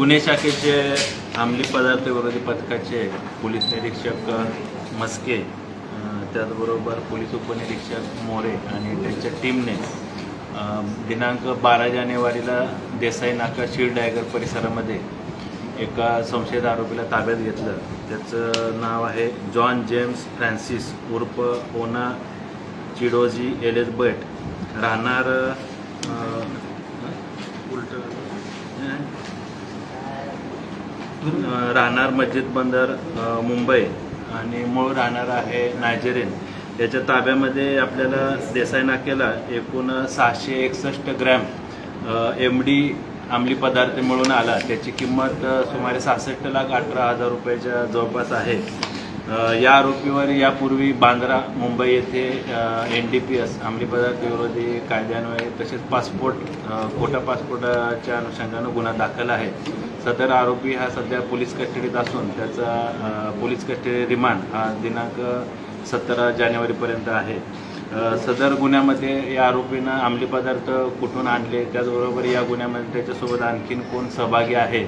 गुन्हे शाखेचे अंमली पदार्थ विरोधी पथकाचे पोलीस निरीक्षक मस्के त्याचबरोबर पोलीस उपनिरीक्षक मोरे आणि त्यांच्या टीमने दिनांक बारा जानेवारीला देसाई नाका शील डायगर परिसरामध्ये एका संशयित आरोपीला ताब्यात घेतलं. त्याचं नाव आहे जॉन जेम्स फ्रान्सिस उर्फ ओना चिडोजी एलेस बट. राहणार उलट. राहणार मस्जिद बंदर मुंबई आणि मूळ राहणार आहे नायजेरियन. याच्या ताब्यामध्ये आपल्याला देसाई नाक्याला एकूण सहाशे एकसष्ट ग्रॅम एम डी अंमली पदार्थ मिळून आला. त्याची किंमत सुमारे सहासष्ट लाख अठरा हजार रुपयाच्या जवळपास आहे. या आरोपीवर यापूर्वी बांद्रा मुंबई येथे एन डी पी एस अंमली पदार्थ विरोधी कायद्यान्वये तसेच पासपोर्ट अ, खोटा पासपोर्टाच्या अनुषंगानं गुन्हा दाखल आहे. सदर आरोपी हा सध्या पोलीस कस्टडीत असून त्याचा पोलीस कस्टडी रिमांड हा दिनांक सतरा जानेवारीपर्यंत आहे. सदर गुन्ह्यामध्ये या आरोपीनं अंमली पदार्थ कुठून आणले त्याचबरोबर या गुन्ह्यामध्ये त्याच्यासोबत आणखीन कोण सहभागी आहे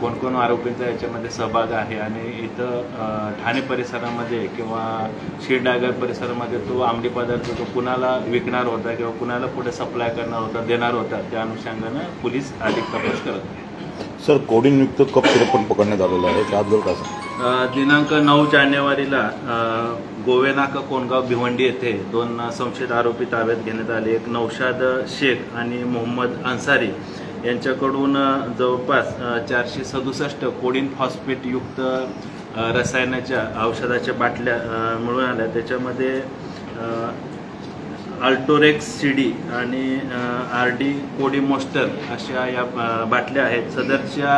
कोण कोण आरोपींचा याच्यामध्ये सहभाग आहे आणि इथं ठाणे परिसरामध्ये किंवा शिरडागर परिसरामध्ये तो अंमली पदार्थ तो कुणाला विकणार होता किंवा कुणाला पुढे सप्लाय करणार होता देणार होता त्या अनुषंगानं पोलीस अधिक तपास करत आहे सर कोडिनयुक्त कप सिरप पण पकडण्यात आलेलं आहे. त्याबद्दल काय सांगा दिनांक नऊ जानेवारीला अ, गोवेनाका कोणगाव भिवंडी येथे दोन संशयित आरोपी ताब्यात घेण्यात आले. एक नौशाद शेख आणि मोहम्मद अन्सारी यांच्याकडून अ, जवळपास चारशे सदुसष्ट कोडीन फॉस्फेटयुक्त अ, रसायनाच्या औषधाच्या बाटल्या अ, मिळून आल्या. त्याच्यामध्ये अ, अल्टोरेक्स सी डी आणि आर डी कोडीमोस्टर अशा या बाटल्या आहेत. सदरच्या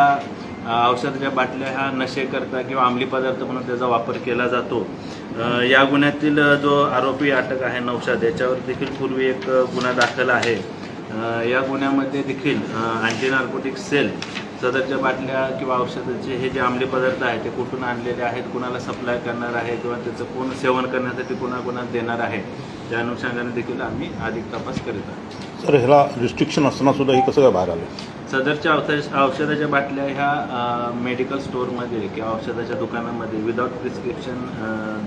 औषधाच्या बाटल्या ह्या नशेकरता किंवा अंमली पदार्थ म्हणून त्याचा वापर केला जातो. या गुन्ह्यातील जो आरोपी अटक आहे नौशाद याच्यावर देखील पूर्वी एक गुन्हा दाखल आहे. या गुन्ह्यामध्ये देखील अँटी नार्कोटिक सेल सदरच्या बाटल्या किंवा औषधाचे हे जे अंमली पदार्थ आहेत ते कुठून आणलेले आहेत कुणाला सप्लाय करणार आहे किंवा त्याचं कोण सेवन करण्यासाठी कुणाकुणाला देणार आहे त्या अनुषंगाने देखील आम्ही अधिक तपास करीत आहोत. सर ह्याला रिस्ट्रिक्शन असताना सुद्धा हे कसं काय बाहेर आलं? सदरच्या औषध औषधाच्या बाटल्या ह्या मेडिकल स्टोअरमध्ये किंवा औषधाच्या दुकानामध्ये विदाऊट प्रिस्क्रिप्शन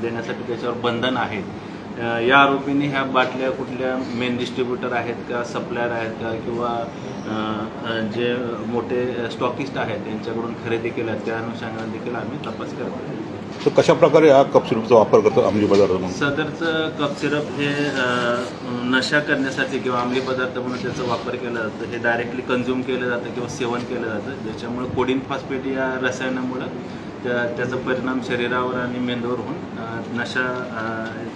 देण्यासाठी त्याच्यावर बंधन आहे. या आरोपींनी ह्या बाटल्या कुठल्या मेन डिस्ट्रीब्युटर आहेत का सप्लायर आहेत का किंवा जे मोठे स्टॉकिस्ट आहेत त्यांच्याकडून खरेदी केल्या त्या अनुषंगाने देखील आम्ही तपास करतो. तर कशा प्रकारे हा कप सिरपचा वापर करतो अंमली पदार्थ म्हणून? सदरचं कप सिरप हे नशा करण्यासाठी किंवा अंमली पदार्थ म्हणून त्याचा वापर केला जातो. हे डायरेक्टली कन्झ्युम केलं जातं किंवा सेवन केलं जातं. ज्याच्यामुळे कोडिन फॉस्फेट या रसायनामुळं त्या त्याचा परिणाम शरीरावर आणि मेंदूवर होऊन नशा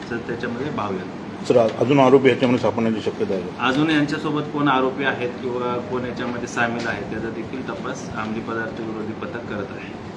त्याच्यामध्ये भाव येतो सर अजून आरोपी ह्याच्यामध्ये सापडण्याची शक्यता आहे अजून यांच्यासोबत कोण आरोपी आहेत किंवा कोण याच्यामध्ये सामील आहेत त्याचा देखील तपास अंमली पदार्थ विरोधी पथक करत आहे.